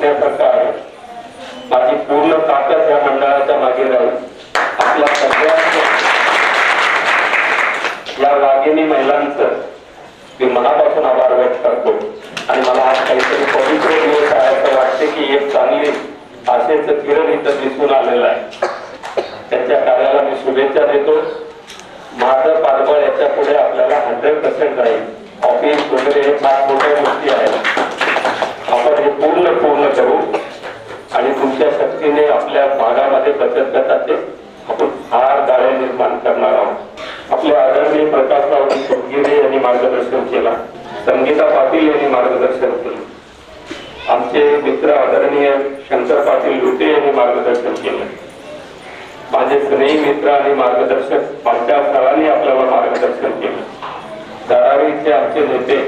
शिकण्यासारखं आहे माझी पूर्ण ताकद या मंडळाच्या मागे राहील. आपल्या सगळ्यांचं या वाघिणी महिलांचं मी मनापासून आभार व्यक्त करतो. आणि मला आज काहीतरी पवित्र दिवस आहे असं वाटते की एक चांगली आशेचं किरण इथं दिसून आलेलं आहे. त्यांच्या कार्याला मी शुभेच्छा देतो. माझं पाठबळ याच्यापुढे आपल्याला हंड्रेड पर्सेंट राहील. ऑफिस वगैरे हे फार मोठ्या गोष्टी शंकर पाटील लुटे यांनी मार्गदर्शन केलं. माझे स्नेही मित्र आणि मार्गदर्शक माझ्या सरांनी आपल्याला मार्गदर्शन केलं. दरारीचे आमचे नेते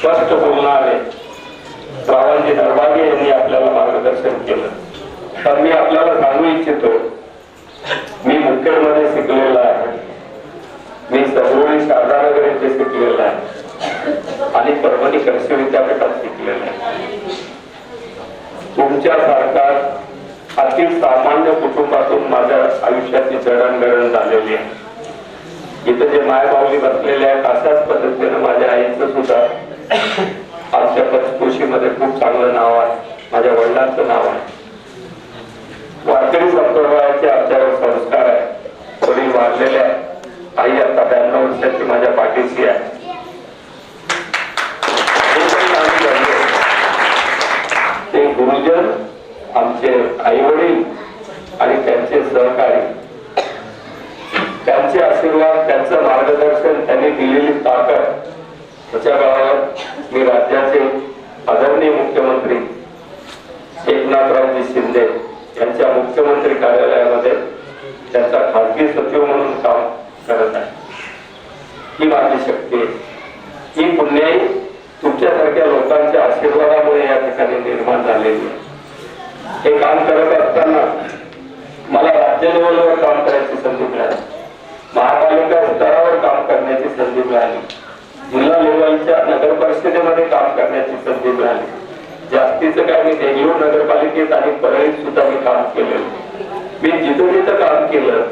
स्पष्ट बोलणारे श्रावणजी दरबागे यांनी आपल्याला मार्गदर्शन केलं. तर मी आपल्याला सांगू इच्छितो मी मुखेडमध्ये शिकलेला आहे. मी सबरोळी शारदानगर येथे शिकलेला आहे. आणि परभणी कृषी विद्यापीठात शिकलेला आहे. तुमच्यासारखा अति सामान्य कुटुंबातून माझ्या आयुष्याची जडणघडण झालेली आहे. इथं जे मायबावली बसलेले आहेत अशाच पद्धतीनं माझ्या आईचं सुद्धा आमच्या पंचकृषीमध्ये खूप चांगलं नाव आहे. माझ्या वडिलांचं नाव आहे. वारकरी संप्रदायाचे आमच्यावर संस्कार आहे वडील वाढलेले आहे आई आता ब्याण्णव वर्षाची माझ्या पाठीशी आहे हे काही आम्ही घडलो. ते गुरुजन त्यांचे आई वडील आणि त्यांचे सहकारी. त्यांचे आशीर्वाद त्यांचं मार्गदर्शन त्यांनी दिलेली ताकद. त्याच्या काळात मी राज्याचे आदरणीय मुख्यमंत्री एकनाथरावजी शिंदे यांच्या मुख्यमंत्री कार्यालयामध्ये त्यांचा खासगी सचिव म्हणून काम करत आहे. ही माझी शक्ती ही पुण्याई तुमच्यासारख्या लोकांच्या आशीर्वादामुळे या ठिकाणी निर्माण झालेली आहे. हे काम करत असताना मला राज्य लेवलवर काम करायची संधी मिळाली. महापालिका स्तरावर काम करण्याची संधी मिळाली. जिल्हा लेवलच्या नगर परिषदेमध्ये काम करण्याची संधी मिळाली. जास्तीचं काय मी देगलूर नगरपालिकेत आणि परळीत सुद्धा मी काम केलं. मी जिथं जिथं काम केलं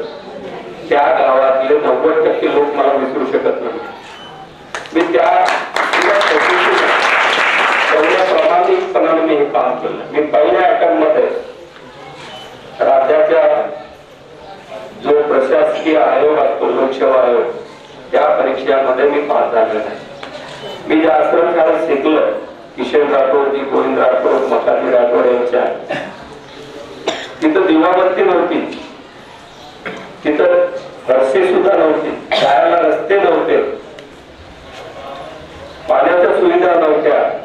त्या गावातले नव्वद टक्के लोक मला विसरू शकत नाही मी त्या प्रामाणिकपणाने मी हे काम केलं. मी पहिल्या अटकमध्ये राज्याच्या जो प्रशासकीय आयोग असतो लोकसेवा आयोग त्या परीक्षेमध्ये मी पास झालेलो आहे मी ज्या आश्रमशाळेत शिकलो किशन राठोडजी गोविंद राठोड मकाजी राठोड यांच्या. तिथं दिवाबत्ती नव्हती. तिथं रस्ते सुद्धा नव्हती. शाळेला रस्ते नव्हते. पाण्याच्या सुविधा नव्हत्या.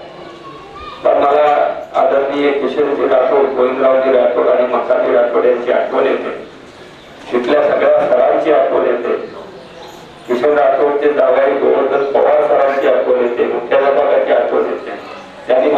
पण मला आदरणीय किशोरजी राठोड गोविंदरावजी राठोड आणि मकाजी राठोड यांची आठवण येते. तिथल्या सगळ्या सरांची आठवण येते. किशोर राठोडचे जावई गोवर्धन पवार सरांची आठवण येते. मुख्याध्यापकाची आठवण येते. त्यांनी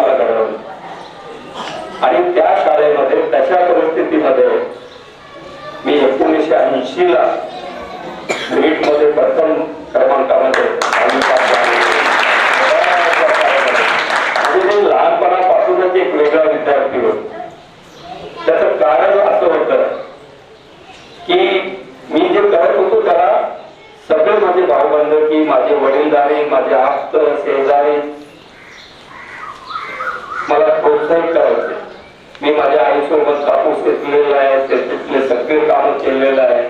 कापूस आहे शेतीतले सगळे काम केलेलं आहे.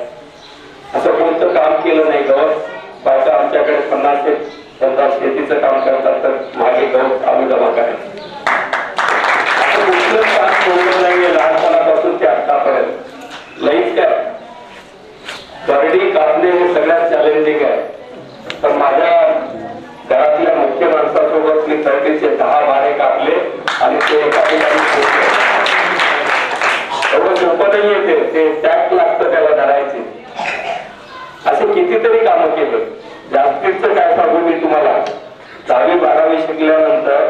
असं कोणतं काम केलं नाही गवत बायका आमच्याकडे पन्नास ते समजा शेतीचं काम करतात तर मागे गवत आम्ही जमा करायचं. असं कुठलं काम नाहीये लहानपणापासून ते आतापर्यंत. लईच काय? करडी कापणे हे सगळ्यात चॅलेंजिंग आहे. तर माझ्या घरातल्या मुख्य माणसासोबत मी थर्टीचे दहा बारे कापले आणि ते एका ठिकाणी ठेवले. एवढं सोपं नाहीये ते ते टॅक्ट लागतं त्याला धरायचे असे कितीतरी कामं केलं. जास्तीचं काय सांगू मी तुम्हाला? दहावी बारावी शिकल्यानंतर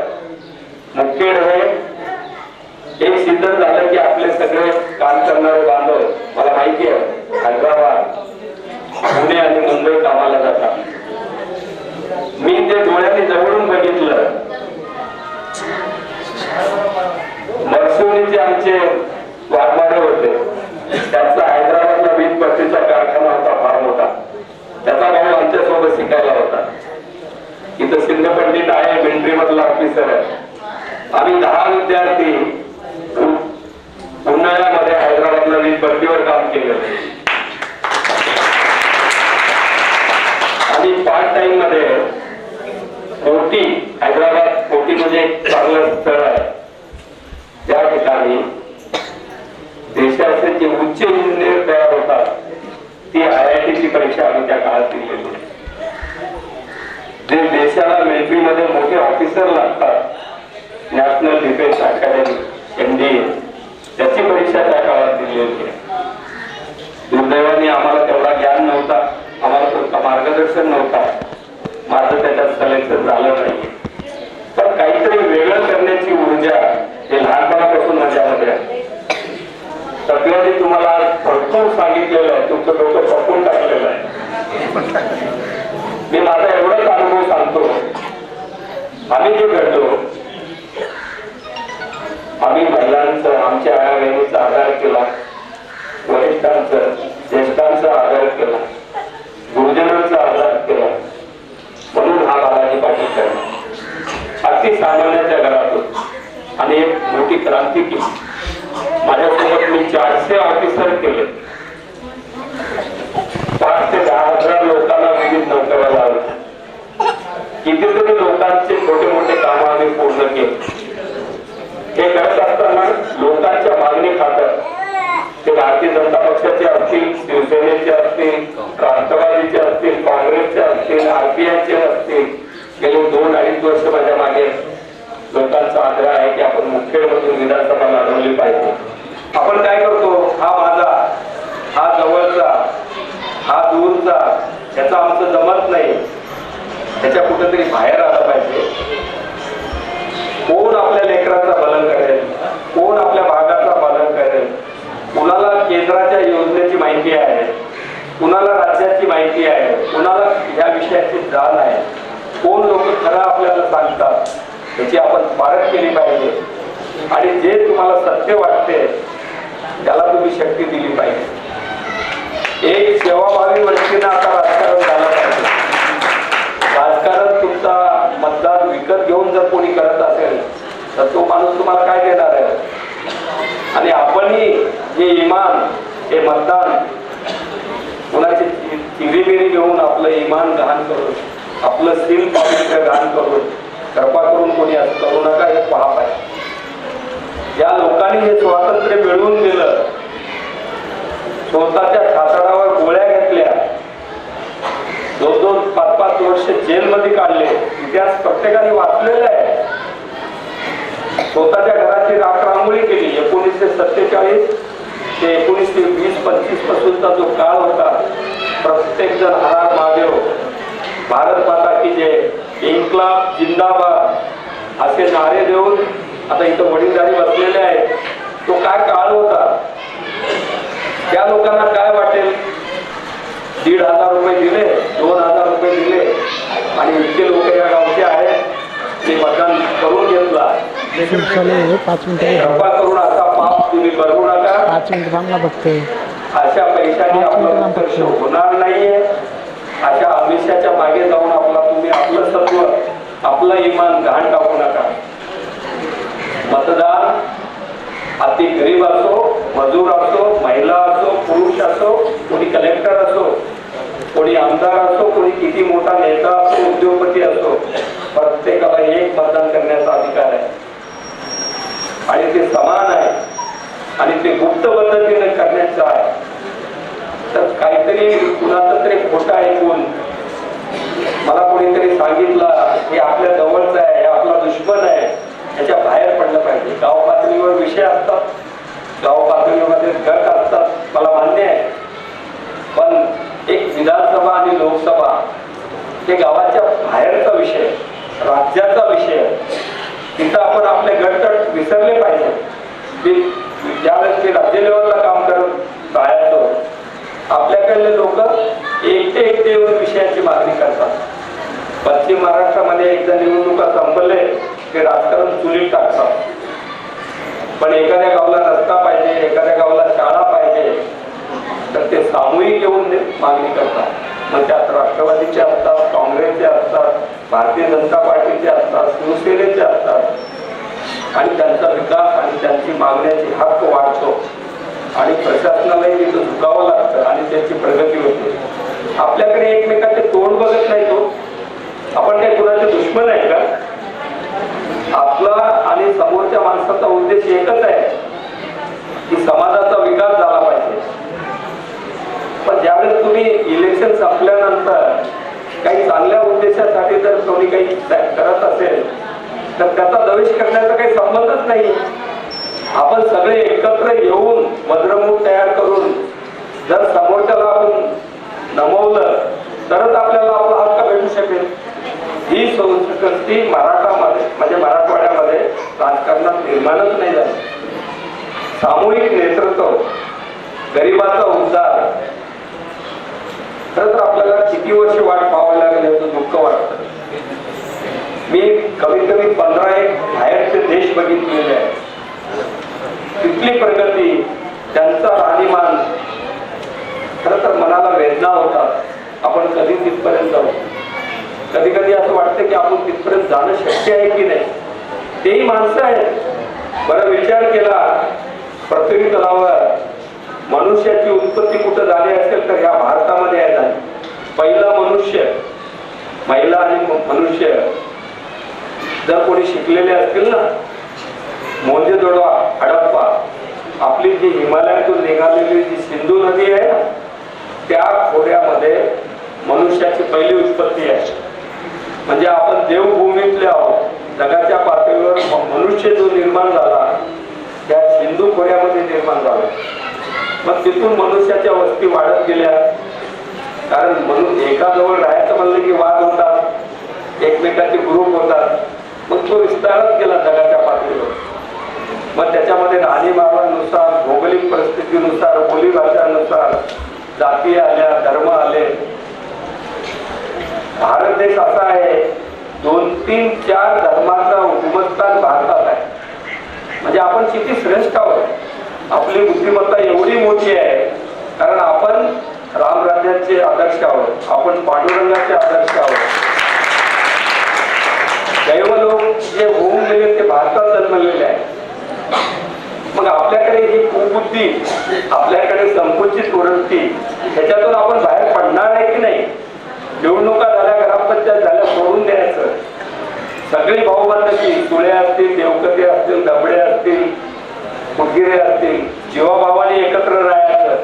मुखेड हे एक सिद्ध झालं की आपले सगळे काम करणारे बांधव मला माहिती आहे हैदराबाद पुणे आणि मुंबई कामाला जातात. मी ते डोळ्याने जवळून बघितलं. आमचे वाघमारे होते. त्यांचा हैदराबाद वीज भट्टीचा कारखाना होता फार मोठा त्याचा भाऊ भेटायला होता. इथं सिंध पंडित आहे मिलिटरी मधला ऑफिसर आहे. आम्ही दहा विद्यार्थी उन्हाळ्यामध्ये हैदराबादला वीज भट्टीवर काम केलं. आणि पार्ट टाइममध्ये कोटी हैदराबाद कोटी म्हणजे चांगलं स्थळ आहे त्या ठिकाणी देशाचे जे उच्च इंजिनियर तयार होतात ती आय आय ची परीक्षा आम्ही त्या काळात दिलेली जे देशाला मिलिटरी मध्ये मोठे ऑफिसर लागतात नॅशनल डिफेन्स अकॅडमी एनडीए त्याची परीक्षा त्या काळात दिलेली आहे दुर्दैवाने आम्हाला तेवढा ज्ञान नव्हता आम्हाला तो मार्गदर्शन नव्हता माझं त्याच्यात सिलेक्शन झालं नाही पण काहीतरी वेगळं करण्याची ऊर्जा हे लहानपणापासून आहे. सगळ्यांनी तुम्हाला भरपूर सांगितलेलं आहे. तुमचं डोकं पकडून टाकलेलं आहे. मी माझा एवढाच अनुभव सांगतो. आम्ही जे घडलो आम्ही महिलांचं आमच्या आया बहिणीचा आधार केला वरिष्ठांचं ज्येष्ठांचा आधार केला गुरुजनांचा आधार केला. म्हणून हा बालाजी पाटील करणार. अगदी सामान्याच्या घरातून. आणि एक मोठी क्रांती केली. माझ्यासोबत मी चारशे ऑफिसर केले. पाच ते दहा हजार लोकांना विविध नोकऱ्या लावल्या कितीतरी लोकांचे मोठे मोठे काम आम्ही पूर्ण केले. हे करत असताना लोकांच्या मागणी खात्यात ते भारतीय जनता पक्षाचे असतील शिवसेनेचे असतील राष्ट्रवादीचे असतील काँग्रेसचे असतील आरपीआयचे असतील गेले दोन अडीच वर्ष माझ्या मागे लोकांचा आग्रह आहे की आपण मुखेडमधून विधानसभा लढवली पाहिजे. आपण काय करतो? हा माझा हा जवळचा हा दूरचा याचा आमचं जमत नाही. त्याच्या कुठेतरी बाहेर आलं पाहिजे. कोण आपल्या लेकराचा पालन करेल? कोण आपल्या भागाचा पालन करेल? कुणाला केंद्राच्या योजनेची माहिती आहे? कुणाला राज्याची माहिती आहे? कुणाला या विषयाची जाण आहे? कोण लोक खरं आपल्याला सांगतात? याची आपण पारख केली पाहिजे. आणि जे तुम्हाला सत्य वाटते त्याला तुम्ही शक्ती दिली पाहिजे. एक सेवाभावी व्यक्तीनं आता राजकारण झालं पाहिजे. राजकारण तुमचा मतदार विकत घेऊन जर कोणी करत असेल तर तो माणूस तुम्हाला काय देणार आहे? आणि आपणही हे इमान हे मतदान कुणाची चिरीबिरी घेऊन आपलं इमान गहाण करून आपलं सील पावित्र्य गहाण करून कृपा करून कोणी असं करू नका हे पाप आहे. या लोकांनी हे स्वातंत्र्य मिळवून दिलं. स्वतःच्या खासडावर गोळ्या घेतल्या. दोन दोन पाच पाच वर्ष जेलमध्ये काढले. इतिहास प्रत्येकाने वाचलेला आहे. स्वतःच्या घराची राख रांगोळी केली. एकोणीसशे सत्तेचाळीस ते एकोणीसशे वीस पंचवीस पासूनचा जो काळ होता प्रत्येक जण हरार महादेव. भारत माता की जय. इन्कलाब जिंदाबाद. असे नारे देऊन आता इथं वडीलधारी बसलेले आहेत. तो काय काळ होता? त्या लोकांना काय वाटेल? दीड हजार रुपये दिले दोन हजार रुपये दिले. आणि इतके लोक या गावचे आहेत. ते मतदान करून घेतला. चालू पाच मिनिटं कृपा करून असा पाप तुम्ही करू नका. अशा पैशाने आपलं होणार नाहीये. अशा आमिषाच्या मागे जाऊन तुम्ही आपलं सत्व आपलं इमान घाण टाकू नका. मतदार अति गरीब असो मजूर असो महिला असो पुरुष असो कोणी कलेक्टर असो कोणी आमदार असो कोणी किती मोठा नेता असो उद्योगपती असो प्रत्येकाला एक मतदान करण्याचा अधिकार आहे. आणि ते समान आहे. आणि ते गुप्त पद्धतीने करण्याचं आहे. तर काहीतरी कुणाचं तरी खोटा ऐकून मला कोणीतरी सांगितलं हे आपल्या जवळचं आहे हे आपला दुश्मन आहे याच्या बाहेर पडलं पाहिजे. गाव पातळीवर विषय असतात. गाव पातळीमध्ये गट असतात. मला मान्य आहे. पण एक विधानसभा आणि लोकसभा हे गावाच्या बाहेरचा विषय राज्याचा विषय. तिथं आपण आपले गट विसरले पाहिजे. की ज्यावेळेस मी राज्य लेवलला काम करत राहायचो आपल्याकडले लोक एकटे एकटे येऊन विषयाची मागणी करतात. पश्चिम महाराष्ट्रामध्ये एकदा निवडणुका संपले ते राजकारण चुलीत टाकतात. पण एखाद्या गावाला रस्ता पाहिजे एखाद्या गावाला शाळा पाहिजे तर ते सामूहिक येऊन मागणी करतात. मग त्यात राष्ट्रवादीचे असतात काँग्रेसचे असतात भारतीय जनता पार्टीचे असतात शिवसेनेचे असतात. आणि त्यांचा विकास आणि त्यांची मागण्याची हक्क वाढतो. आणि प्रशासनालाही तिथं झुकावं लागतं आणि त्याची प्रगती होते. आपल्याकडे एकमेकांचे तोंड बघत नाही तो. आपण काही कुणाचे दुश्मन आहे का? आपला आणि समोरच्या माणसाचा उद्देश एकच आहे की समाजाचा विकास झाला पाहिजे. पण ज्यावेळेस तुम्ही इलेक्शन संपल्यानंतर काही चांगल्या उद्देशासाठी जर कोणी काही करत असेल तर त्याचा दवेश करण्याचा काही संबंधच नाही. आपण सगळे एकत्र येऊन मद्रमूठ तयार करून जर समोरच्याला आपण नमवलं तरच आपल्याला आपला हक्क भेटू शकेल. ही संस्कृती मराठामध्ये म्हणजे मराठवाड्यामध्ये राजकारणात निर्माणच नाही झाली. सामूहिक नेतृत्व गरिबाचा उद्धार. खरं तर आपल्याला किती वर्ष वाट पाहावी लागेल याचं दुःख वाटतं. मी कमीत कमी पंधरा एक बाहेरचे देश बघितलेले आहेत. तिथली प्रगती त्यांचा राहणीमान खरं तर मनाला वेदना होतात. आपण कधी तिथपर्यंत जाऊ? कधी कधी असं वाटतं की आपण तिथपर्यंत जाणं शक्य आहे की नाही? तेही माणसं आहेत. बरं विचार केला. पृथ्वी तलावर मनुष्याची उत्पत्ती कुठं झाली असेल तर ह्या भारतामध्ये आहे झाली पहिला मनुष्य महिला आणि मनुष्य. जर कोणी शिकलेले असतील ना? मोंजेदोडा हडप्पा. आपली जी हिमालयातून निघालेली जी सिंधू नदी आहे ना? त्या खोऱ्यामध्ये मनुष्याची पहिली उत्पत्ती आहे म्हणजे आपण देवभूमीतले आहोत जगाच्या पातळीवर मनुष्य जो निर्माण झाला त्या सिंधू खोऱ्यामध्ये निर्माण झाला. मग तिथून मनुष्याच्या वस्ती वाढत गेल्या. कारण म्हणून एकाजवळ राहायचं म्हणलं की वाद होतात एकमेकांचे ग्रुप होतात. मग तो विस्तारत गेला जगाच्या पातळीवर. मग त्याच्यामध्ये राहणीमानानुसार भौगोलिक परिस्थितीनुसार बोलीभाषानुसार जाती आल्या धर्म आले. भारत देश असा आहे दोन तीन चार धर्माचा उगमस्थान भारतात आहे. म्हणजे आपण किती श्रेष्ठ आहोत? आपली बुद्धिमत्ता एवढी मोठी आहे कारण आपण रामराज्याचे आदर्श आहोत आपण पांडुरंगाचे आदर्श आहोत. दैव लोक जे होऊन गेले ते भारतात जन्मलेले आहे. मग आपल्याकडे ही कुबुद्धी आपल्याकडे संकुचित वृत्ती ह्याच्यातून आपण बाहेर पडणार आहे की नाही? निवडणुका झाल्या ग्रामपंचायत झाल्या सोडून द्यायचं. सगळी भाऊबंदकी तुळे असतील देवकते असतील दबडे असतील मुगिरे असतील जीवाभावाने एकत्र राहायचं.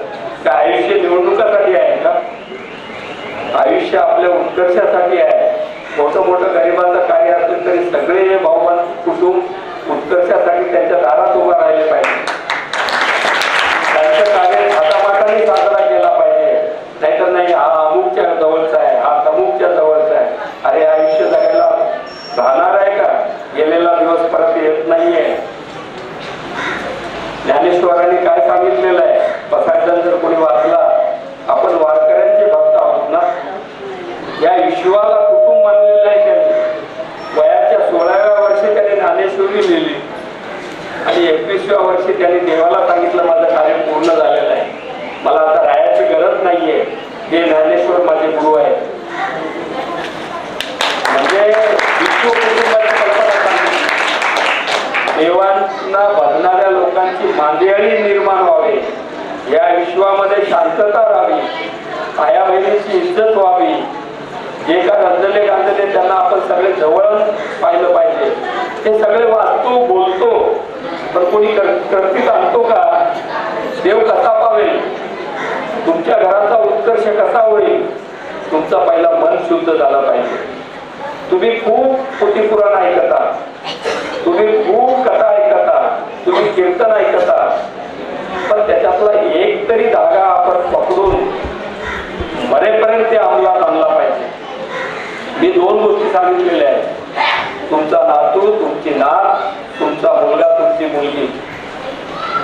का आयुष्य निवडणुकासाठी आहे का? आयुष्य आपल्या उत्कर्षासाठी आहे. मोठं मोठं गरिबांचं कार्य असेल तरी सगळे हे भाऊबंद कुटुंब उत्कर्षासाठी त्यांच्या दारात उभा राहिले पाहिजे. सांगितलेलं आहे. बसायचा जर कोणी वाचला आपण वारकऱ्यांचे भक्त आहोत ना या विश्वाला कुटुंब मानलेलं आहे त्यांनी वयाच्या सोळाव्या वर्षी त्यांनी ज्ञानेश्वरी लिहिली आणि एकवीसव्या वर्षी त्यांनी देवाला सांगितलं माझं कार्य पूर्ण झालेलं आहे मला आता राहायची गरज नाहीये हे ज्ञानेश्वर माझे गुरु आहेत म्हणजे विश्व कुटुंबाची कल्पना सांगितली देवांना भजणाऱ्या लोकांची मांदियाळी निर्माण व्हावी कुटुंबामध्ये शांतता राहावी आया बहिणीची इज्जत व्हावी. जे का रंजले गांजले त्यांना आपण सगळे जवळच पाहिलं पाहिजे. हे सगळे वाचतो बोलतो. पण कोणी कर्तीत आणतो का? देव कसा पावेल? तुमच्या घराचा उत्कर्ष कसा होईल? तुमचा पहिला मन शुद्ध झाला पाहिजे. तुम्ही खूप पुराण ऐकता. तुम्ही खूप कथा ऐकता. तुम्ही कीर्तन ऐकता. पण त्याच्यातला एक तरी धागा आपण पकडून मरेपर्यंत ते अंमलात आणला पाहिजे. मी दोन गोष्टी सांगितलेल्या आहेत. तुमचा नातू तुमची नात तुमचा मुलगा तुमची मुलगी.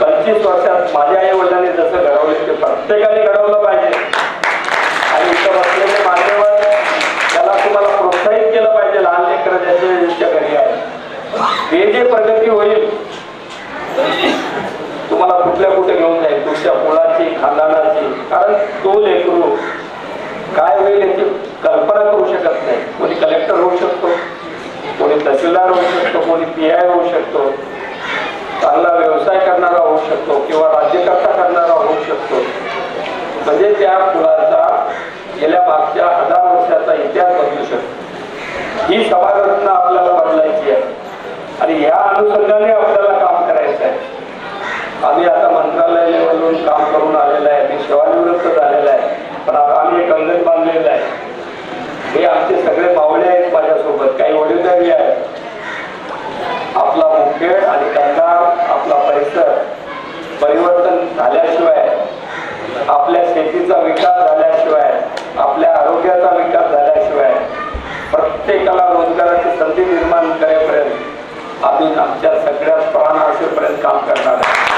पंचवीस वर्षात माझ्या आई वडिलांनी जसं घडवले ते प्रत्येकाने घडवलं पाहिजे. आणि इथं बसलेले मान्यवर त्याला तुम्हाला प्रोत्साहित केलं पाहिजे लहान लेकर ज्याच्या घरी आहे. हे जे प्रगती होईल तुम्हाला कुठल्या कुठे घेऊन जाईल? तुमच्या मुलाची खानदानाची. कारण तो लेकरू काय होईल याची कल्पना करू शकत नाही. कोणी कलेक्टर होऊ शकतो कोणी तहसीलदार होऊ शकतो कोणी पी आय होऊ शकतो चांगला व्यवसाय करणारा होऊ शकतो किंवा राज्यकर्ता करणारा होऊ शकतो. म्हणजे त्या मुलाचा गेल्या मागच्या हजार वर्षाचा इतिहास बदलू शकतो. ही सभारचना आपल्याला बदलायची आहे. आणि या अनुषंगाने आपल्याला काम करायचं आहे. आम्ही आता मंत्रालय निवडून काम करून आलेलं आहे. मी सेवानिवृत्त झालेलं आहे. पण आता आम्ही एक अंगण बांधलेलं आहे. हे आमचे सगळे मावळे आहेत माझ्यासोबत. काही वडीलधारी आहेत. आपला मुखेड आणि कंधार आपला परिसर परिवर्तन झाल्याशिवाय आपल्या शेतीचा विकास झाल्याशिवाय आपल्या आरोग्याचा विकास झाल्याशिवाय प्रत्येकाला रोजगाराची संधी निर्माण करेपर्यंत आम्ही आमच्या सगळ्या प्राण असेपर्यंत काम करणार